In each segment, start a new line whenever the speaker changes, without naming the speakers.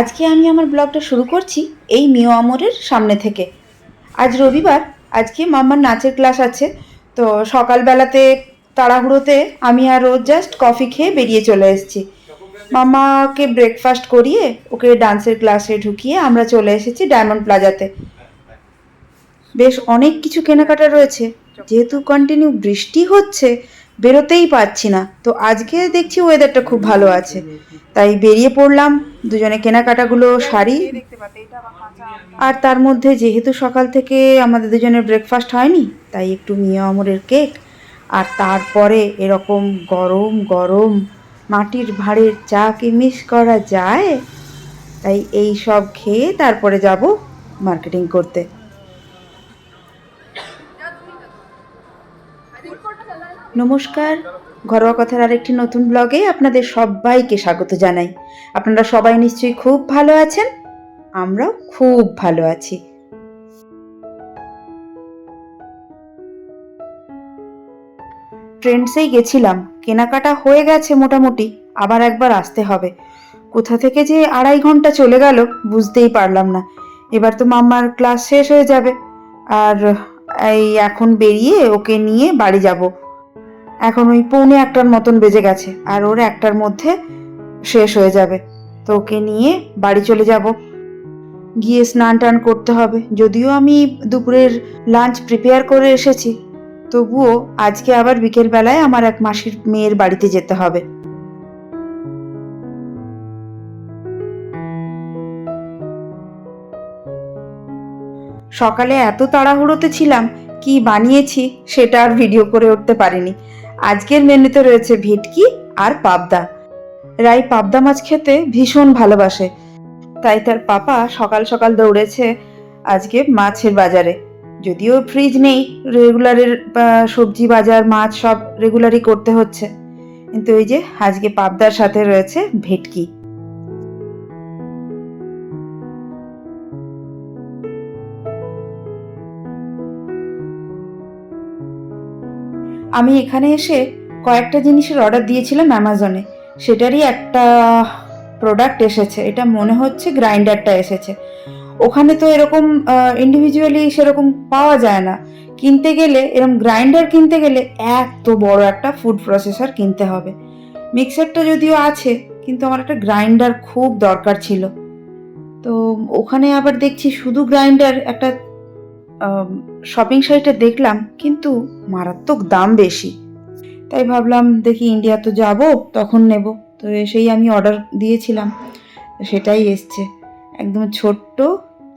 আজকে আমি আমার ব্লগটা শুরু করছি এই মিও আমরের সামনে থেকে। আজ রবিবার, আজকে মাম্মার নাচের ক্লাস আছে, তো সকালবেলাতে তাড়াহুড়োতে আমি আর ও জাস্ট কফি খেয়ে বেরিয়ে চলে এসেছি। মাম্মাকে ব্রেকফাস্ট করিয়ে ওকে ডান্সের ক্লাসে ঢুকিয়ে আমরা চলে এসেছি ডায়মন্ড প্লাজাতে বেশ অনেক কিছু কেনাকাটা রয়েছে, যেহেতু কন্টিনিউ বৃষ্টি হচ্ছে বেরোতেই পারছি না। তো আজকে দেখছি ওয়েদারটা খুব ভালো আছে। তাই বেরিয়ে পড়লাম। দুজনে কেনাকাটাগুলো সারি। আর তার মধ্যে যেহেতু সকাল থেকে আমাদের দুজনের ব্রেকফাস্ট হয়নি, তাই একটু মিয়া আমরের কেক আর তারপরে এরকম গরম গরম মাটির ভাঁড়ের চা কি মিস করা যায়? তাই এই সব খেয়ে তারপরে যাব মার্কেটিং করতে। নমস্কার। ঘরোয়া কথার আরেকটি নতুন ব্লগে আপনাদের সবাইকে স্বাগত জানাই। আপনারা সবাই নিশ্চয়ই খুব ভালো আছেন? আমরাও খুব ভালো আছি। ট্রেন্ডসেই গেছিলাম। কেনাকাটা হয়ে গেছে মোটামুটি। আবার একবার আসতে হবে। কোথা থেকে যে আড়াই ঘণ্টা চলে গেল বুঝতেই পারলাম না। এবার তো মাম্মার ক্লাস শেষ হয়ে যাবে। আর এই এখন বেরিয়ে ওকে নিয়ে বাড়ি যাব। এখন ওই পৌনে একটার মতন বেজে গেছে, আর ওর একটার মধ্যে শেষ হয়ে যাবে। তো ওকে নিয়ে বাড়ি চলে যাব। গিয়ে স্নান টান করতে হবে। যদিও আমি দুপুরের লাঞ্চ প্রিপেয়ার করে এসেছি, তবুও আজকে আবার বিকেলবেলায় আমার এক মাসির মেয়ের বাড়িতে যেতে হবে। সকালে এত তাড়াহুড়োতে ছিলাম, কি বানিয়েছি সেটা আর ভিডিও করে উঠতে পারিনি। আজকের মেনুতে রয়েছে ভেটকি আর পাবদা। রাই পাবদা মাছ খেতে ভীষণ ভালোবাসে। তাই তার পাপা সকাল সকাল দৌড়েছে আজকে মাছের বাজারে। যদিও ফ্রিজ নেই রেগুলারের সবজি বাজার, মাছ সব রেগুলারই করতে হচ্ছে। কিন্তু এই যে আজকে পাবদার সাথে রয়েছে ভেটকি। আমি এখানে এসে কয়েকটা জিনিসের অর্ডার দিয়েছিলাম অ্যামাজনে। সেটারই একটা প্রোডাক্ট এসেছে। এটা মনে হচ্ছে গ্রাইন্ডারটা এসেছে। ওখানে তো এরকম ইন্ডিভিজুয়ালি সেরকম পাওয়া যায় না। কিনতে গেলে এরকম গ্রাইন্ডার কিনতে গেলে এত বড় একটা ফুড প্রসেসর কিনতে হবে। মিক্সারটা যদিও আছে, কিন্তু আমার একটা গ্রাইন্ডার খুব দরকার ছিল। তো ওখানে আবার দেখছি শুধু গ্রাইন্ডার, একটা শপিং সাইটে দেখলাম, কিন্তু মারাত্মক দাম বেশি। তাই ভাবলাম, দেখি ইন্ডিয়া তো যাব, তখন নেব। তো এসেই আমি অর্ডার দিয়েছিলাম, সেটাই এসছে। একদম ছোট্ট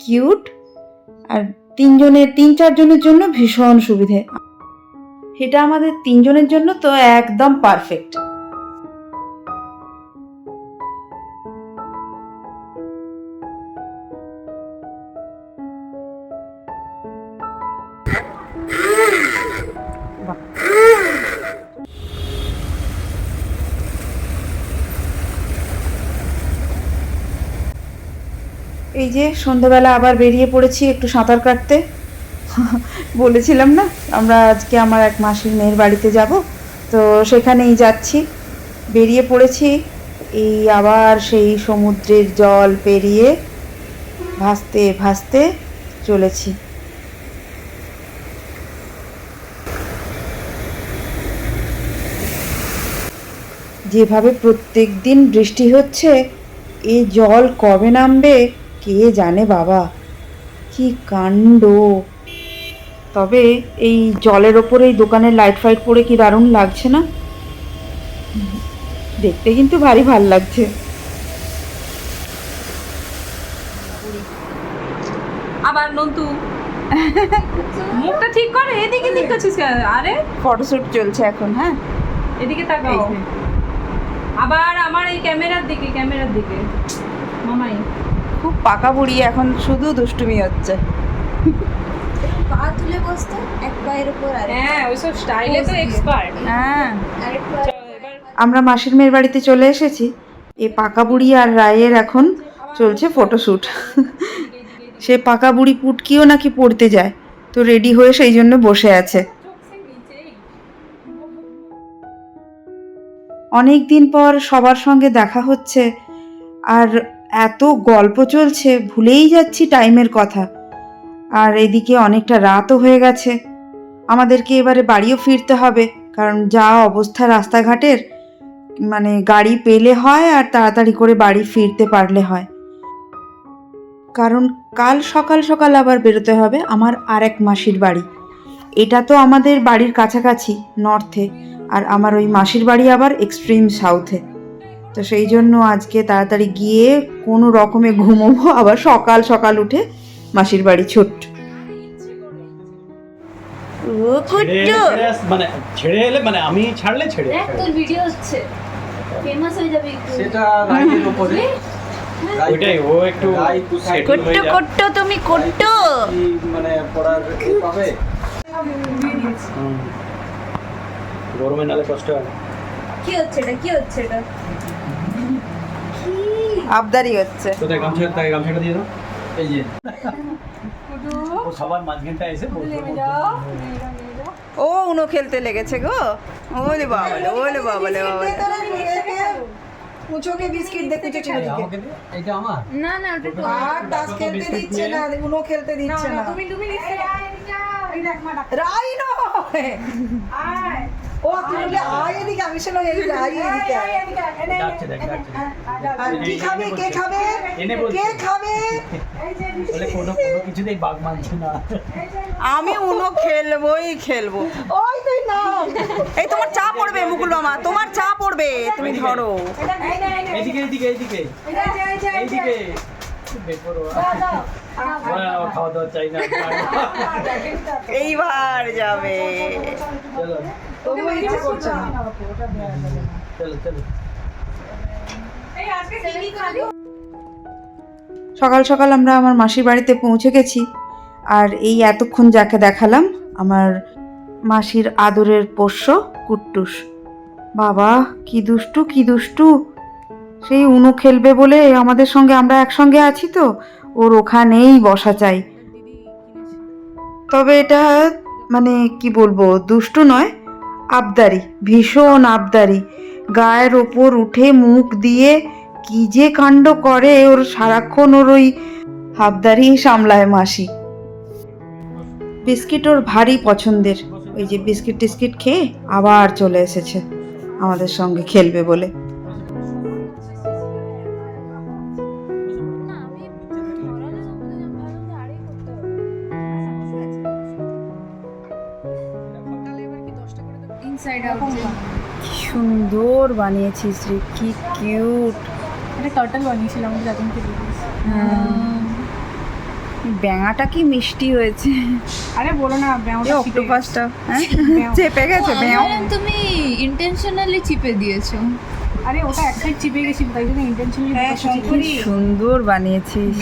কিউট আর তিনজনের, তিন চারজনের জন্য ভীষণ সুবিধে। এটা আমাদের তিনজনের জন্য তো একদম পারফেক্ট এই যে সন্ধ্যাবেলা আবার বেরিয়ে পড়েছি একটু সাঁতার কাটতে। বলেছিলাম না, আমরা আজকে আমার এক মাসির মেয়ের বাড়িতে যাব। তো সেখানেই যাচ্ছি। বেরিয়ে পড়েছি, এই আবার সেই সমুদ্রের জল পেরিয়ে ভাসতে ভাসতে চলেছি। যেভাবে প্রত্যেক দিন বৃষ্টি হচ্ছে এই জল কবে নামবে কে জানে বাবা? কি কাণ্ড? তবে এই জলের ওপরে এই দোকানের লাইট ফাইট পড়ে কি দারুণ লাগছে না? দেখতে কিন্তু ভারী ভালো লাগছে।
আবার নন্তু মুখটা ঠিক করে এদিকে দিক করছিস? আরে
ফটোশ্যুট চলছে এখন হ্যাঁ?
এদিকে তাকাও। আবার আমার এই ক্যামেরার দিকে ক্যামেরার দিকে। মামাই।
খুব পাকা বুড়ি এখন শুধু দুষ্টুমি হচ্ছে।
পা তুলে বসতো এক পায়ের উপর আর
হ্যাঁ ওইসব স্টাইলে তো এক্সপার্ট
হ্যাঁ। আমরা মাসির মেয়ের বাড়িতে চলে এসেছি। এই পাকা বুড়ি আর রায়ের এখন চলছে ফটোশ্যুট সে পাকা বুড়ি পুটকিও নাকি পড়তে যায় তো রেডি হয়ে সেই জন্য বসে আছে। অনেক দিন পর সবার সঙ্গে দেখা হচ্ছে আর এত গল্প চলছে, ভুলেই যাচ্ছি টাইমের কথা। আর এদিকে অনেকটা রাতও হয়ে গেছে। আমাদেরকে এবারে বাড়িও ফিরতে হবে, কারণ যা অবস্থা রাস্তাঘাটের মানে গাড়ি পেলে হয় আর তাড়াতাড়ি করে বাড়ি ফিরতে পারলে হয়। কারণ কাল সকাল সকাল আবার বেরোতে হবে আমার আর এক মাসির বাড়ি। এটা তো আমাদের বাড়ির কাছাকাছি, নর্থে, আর আমার ওই মাসির বাড়ি আবার এক্সট্রিম সাউথে। তো সেই জন্য আজকে তাড়াতাড়ি গিয়ে কোনো রকমে ঘুমোবো। আবার সকাল সকাল উঠে মাসির বাড়ি ছোট্ট। ও
ছেড়ে এলে ছেড়ে আস- মানে ছেড়ে এলে মানে আমি ছাড়লে ছেড়ে
তোর ভিডিও হচ্ছে। ফেমাস হয়ে যাবে
সেটা রাইডের উপরে।
ওইটাই ও একটু
রাইড টু সাইড
settle হয়ে যাক।
কোট্টো তুমি কোট্টো
মানে পড়ার পাবে?
গরমে নালে কষ্ট হয়
কি হচ্ছে এটা? কি হচ্ছে এটা?
আবদারি হচ্ছে।
কোথায় গামছা তাকে গামছাটা দিয়ে দাও? এই যে। ও সবার মাঝখানটা এসে
ও উনো খেলতে লেগেছে গো। ওলে বাবালে ওলে বাবালে বাবালে।
মুছোকে বিস্কিট দে কুচো ছেড়ে দিকে
এটা আমার?
না না ওটা তো
আর তাস খেলতে দিচ্ছে না উনো খেলতে দিচ্ছে না
তুমি তুমি
রাই নয়। ও আয় এদিকে আমি শোনো এদিকে আয় এদিকে। আয়।
ডাকছে দেখ ডাকছে
আর কি খাবে কে খাবে? কে খাবে?
বলে কোনো কোনো কিছুতেই বাগ মানছে না।
আমি উনো খেলবোই খেলব।
ওই তুই নাম।
এই তোমার চা পড়বে মুকুল মামা তোমার চা পড়বে তুমি ধরো।
এইদিকে এইদিকে এইদিকে এইদিকে বেপরোয়া।
এইবার যাবে। সকাল সকাল আমরা আমার মাসির বাড়িতে পৌঁছে গেছি আর এই এতক্ষণ যাকে দেখালাম, আমার মাসির আদরের পোষ্য কুট্টুস। বাবা, কি দুষ্টু কি দুষ্টু। সেই উনু খেলবে বলে আমাদের সঙ্গে, আমরা একসঙ্গে আছি তো। ওর ওখানেই বসা চাই। তবে এটা মানে কি বলব, দুষ্টু নয়, আবদারি, ভীষণ আবদারি। গায়ের ওপর উঠে মুখ দিয়ে কি যে কাণ্ড করে ওর সারাক্ষণ ওর ওই হাবদারি সামলায় মাসি। বিস্কিট ওর ভারী পছন্দের। ওই যে বিস্কিট টিস্কিট খেয়ে আবার চলে এসেছে। আমাদের সঙ্গে খেলবে বলে।
ইনসাইড আউট
কি সুন্দর বানিয়েছিস রে কি কিউট
এটা টার্টল বানিয়েছিলাম যখন থেকে
ব্যাঙাটা কি মিষ্টি হয়েছে।
আরে বলো না ব্যায়ামটা
অক্টোপাসটা হ্যাঁ? চেপে গেছে ব্যাঙ।
তুমি ইন্টেনশনালি চিপে দিয়েছ।
আরে ওটা এক সাইড চিপে গেছিল তাই জন্য ইন্টেনশনালি
হ্যাঁ
সুন্দর বানিয়েছিস।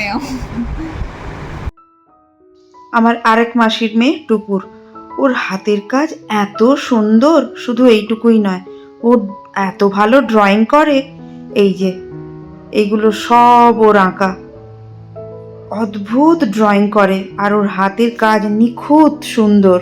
আমার আরেক মাসির মেয়ে টুকুর ওর হাতের কাজ এত সুন্দর, শুধু এইটুকুই নয়, ও এত ভালো ড্রয়িং করে। এই যে, এইগুলো সব ওর আঁকা। অদ্ভুত ড্রয়িং করে, আর ওর হাতের কাজ নিখুঁত সুন্দর।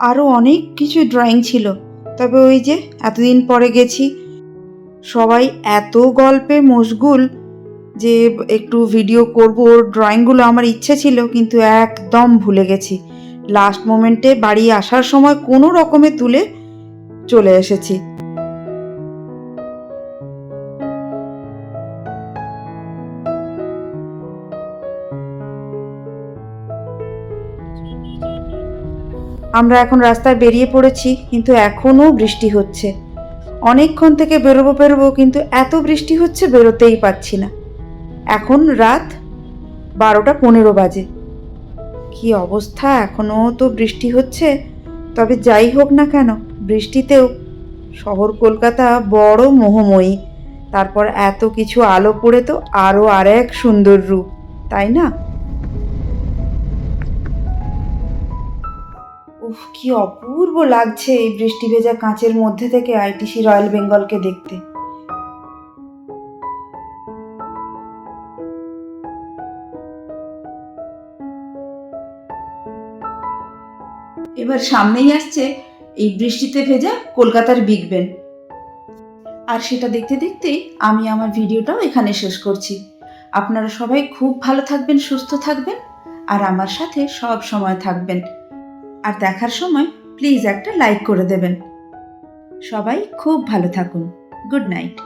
আরও অনেক কিছু ড্রয়িং ছিল। তবে ওই যে এতদিন পরে গেছি, সবাই এত গল্পে মশগুল যে একটু ভিডিও করব, ওর ড্রয়িংগুলো আমার ইচ্ছে ছিল, কিন্তু একদম ভুলে গেছি। লাস্ট মোমেন্টে বাড়ি আসার সময় কোনো রকমে তুলে চলে এসেছি। আমরা এখন রাস্তায় বেরিয়ে পড়েছি, কিন্তু এখনও বৃষ্টি হচ্ছে। অনেকক্ষণ থেকে বেরোবো বেরোবো, কিন্তু এত বৃষ্টি হচ্ছে বেরোতেই পাচ্ছি না। এখন রাত বারোটা পনেরো বাজে। কি অবস্থা? এখনও তো বৃষ্টি হচ্ছে। তবে যাই হোক না কেন, বৃষ্টিতেও শহর কলকাতা বড় মোহময়ী। তারপর এত কিছু আলো পড়ে তো আরও আর এক সুন্দর রূপ, তাই না? উফ, কি অপূর্ব লাগছে এই বৃষ্টি ভেজা কাঁচের মধ্যে থেকে আইটিসি রয়্যাল বেঙ্গলকে দেখতে। এবার সামনেই আসছে এই বৃষ্টিতে ভেজা কলকাতার বিগ বেন আর সেটা দেখতে দেখতেই আমি আমার ভিডিওটাও এখানে শেষ করছি। আপনারা সবাই খুব ভালো থাকবেন, সুস্থ থাকবেন, আর আমার সাথে সব সময় থাকবেন। আর দেখার সময় প্লিজ একটা লাইক করে দেবেন। সবাই খুব ভালো থাকুন। Good night